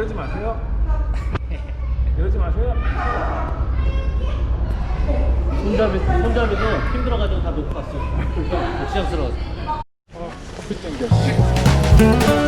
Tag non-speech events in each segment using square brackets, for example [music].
이러지 마세요. 이러지 마세요. 손잡이 손잡이도 힘들어가지고 다 놓고 갔어요. 시험스러워서. 어, 그 땡겨.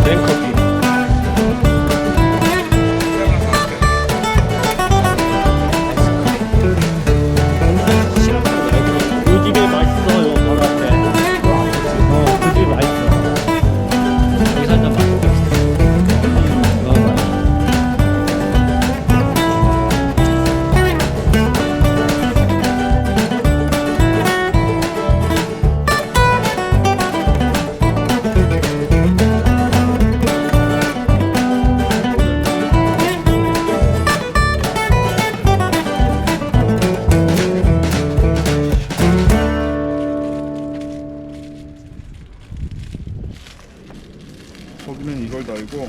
이걸 달고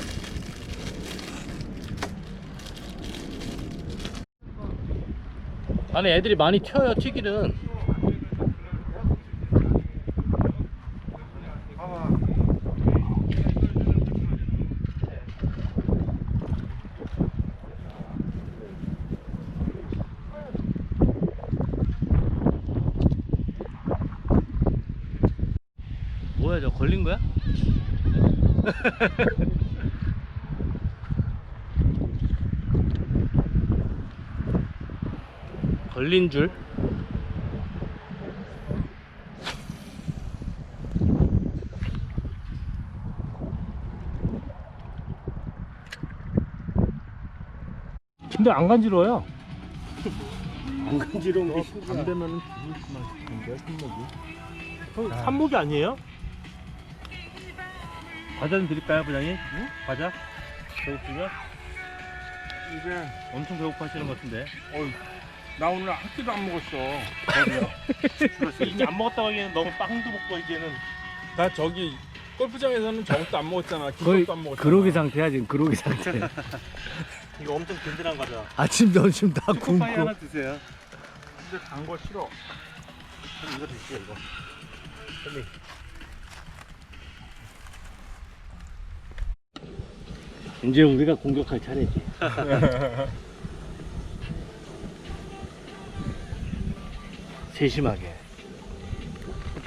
안에 애들이 많이 튀어요, 튀기는. 뭐야, 저 걸린 거야? [laughs] 걸린 줄? 근데 안 간지러워요. 안 간지러운 게 신기하다. 안 되면은 죽을 수만 싶은데 손목이. 산목이 아니에요? 과자 좀 드릴까요, 부장님? 과자? 배고프면? 이제 엄청 배고파하시는 것 같은데. 어이 나 오늘 한 끼도 안 먹었어. 이미 안 먹었다고 하기에는 너무 빵도 먹고 이제는. 나 저기 골프장에서는 저것도 안 먹었잖아. 김밥도 안 먹었잖아. 그러기 상태야 지금 그러기 상태. [laughs] 이거 엄청 든든한 과자. 아침 점심 다 파이 굶고. 하나 드세요. 근데 단 거 싫어. 그럼 이거 드시죠, 이거. 이제 우리가 공격할 차례지. [laughs] 세심하게.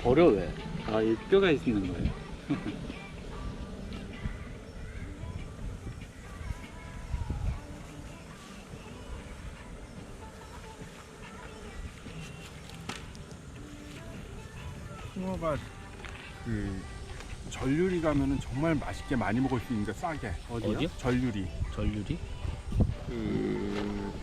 버려 왜? 아, 이 뼈가 있는 거예요. 숭어가 그 전류리 가면은 정말 맛있게 많이 먹을 수 있는 데 싸게. 어디요? 전류리. 전류리? 그